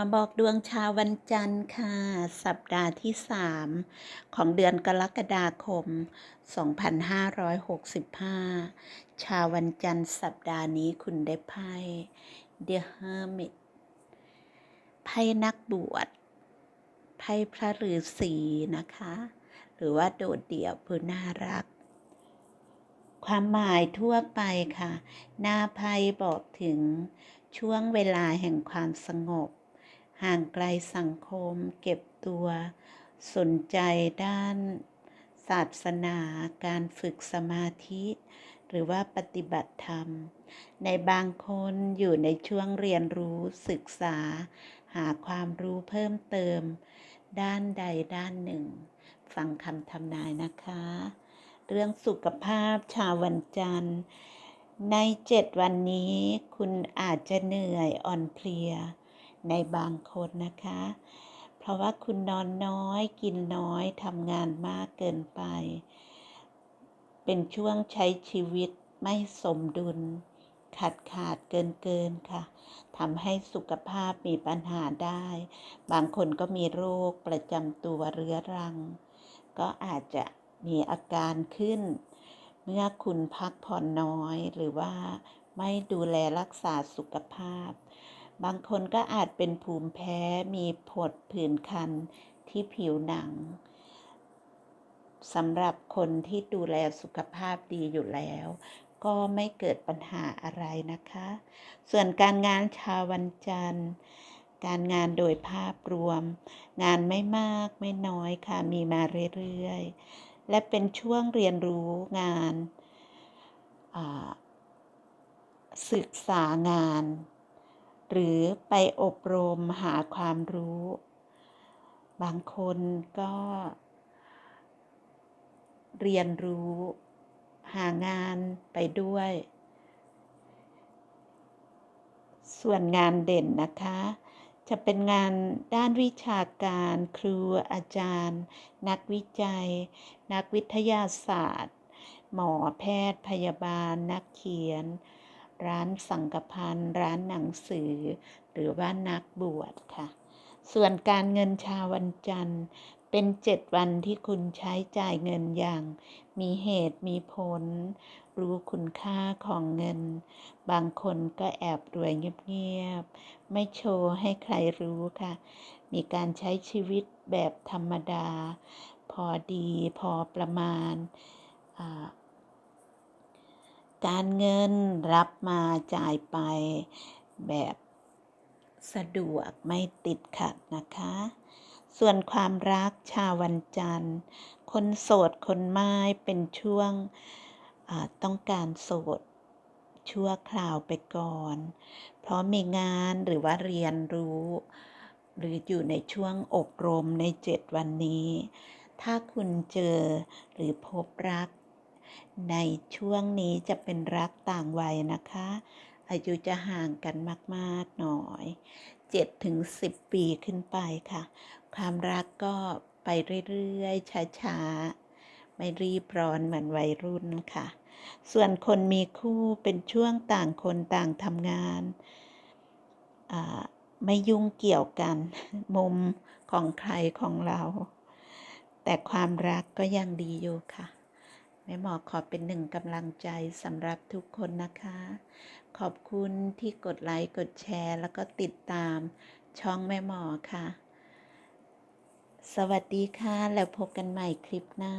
มาบอกดวงชาววันจันทร์ค่ะ สัปดาห์ที่ 3 ของเดือนกรกฎาคม 2565 ชาววันจันทร์สัปดาห์นี้คุณได้ไพ่ The Hermit ไพ่นักบวช ไพ่พระฤาษีนะคะ หรือว่าโดดเดี่ยวผู้น่ารัก ความหมายทั่วไปค่ะ หน้าไพ่บอกถึงช่วงเวลาแห่งความสงบ ห่างไกลสังคมเก็บตัว สนใจด้านศาสนาการฝึกสมาธิ หรือว่าปฏิบัติธรรม ในบางคนอยู่ในช่วงเรียนรู้ศึกษา หาความรู้เพิ่มเติม ด้านใดด้านหนึ่ง ฟังคำทำนายนะคะ เรื่องสุขภาพชาววันจันทร์ในเจ็ดวันนี้คุณอาจจะเหนื่อยอ่อนเพลีย ในบางคนนะคะ เพราะว่าคุณนอนน้อยกินน้อยทำงานมากเกินไป เป็นช่วงใช้ชีวิตไม่สมดุล ขาดขาดเกินเกินค่ะทำให้สุขภาพมีปัญหาได้ บางคนก็มีโรคประจำตัวเรื้อรัง ก็อาจจะมีอาการขึ้น เมื่อคุณพักผ่อนน้อยหรือว่าไม่ดูแลรักษาสุขภาพ บางคนก็อาจเป็นภูมิแพ้มีผดผื่นคันที่ผิวหนังสำหรับคนที่ดูแลสุขภาพดีอยู่แล้ว ก็ไม่เกิดปัญหาอะไรนะคะ ส่วนการงานชาววันจันทร์การงานโดยภาพรวม งานไม่มากไม่น้อยค่ะมีมาเรื่อยๆ และเป็นช่วงเรียนรู้งาน ศึกษางาน หรือไปอบรมหาความรู้ บางคนก็ เรียนรู้ หางานไปด้วย ส่วนงานเด่นนะคะ จะเป็นงานด้านวิชาการครูอาจารย์ นักวิจัย นักวิทยาศาสตร์ หมอแพทย์พยาบาล นักเขียน ร้านสังกพันร้านหนังสือ หรือว่านักบวชค่ะ ส่วนการเงินชาววันจันทร์ เป็นเจ็ดวันที่คุณใช้จ่ายเงินอย่าง มีเหตุมีผล รู้คุณค่าของเงิน บางคนก็แอบรวยเงียบๆ ไม่โชว์ให้ใครรู้ค่ะ มีการใช้ชีวิตแบบธรรมดา พอดีพอประมาณอ่า การเงินรับมาจ่ายไปแบบสะดวกไม่ติดขัดนะคะ ส่วนความรักชาววันจันทร์ คนโสดคนไม้เป็นช่วงต้องการโสดชั่วคราวไปก่อน เพราะมีงานหรือว่าเรียนรู้ หรืออยู่ในช่วงอบรมในเจ็ดวันนี้ ถ้าคุณเจอหรือพบรัก ในช่วงนี้จะเป็นรักต่างวัยนะคะ อายุจะห่างกันมาก ๆ หน่อย7ถึง10 ปีขึ้นไปค่ะ ความรักก็ไปเรื่อย ๆ ช้า ๆ ไม่รีบร้อนเหมือนวัยรุ่นค่ะ ส่วนคนมีคู่เป็นช่วงต่างคนต่างทำงาน ไม่ยุ่งเกี่ยวกัน มุมของใครของเรา แต่ความรักก็ยังดีอยู่ค่ะ แม่หมอขอเป็นหนึ่งกำลังใจสำหรับทุกคนนะคะ ขอบคุณที่กดไลค์กดแชร์ แล้วก็ติดตามช่องแม่หมอค่ะ สวัสดีค่ะ แล้วพบกันใหม่คลิปหน้า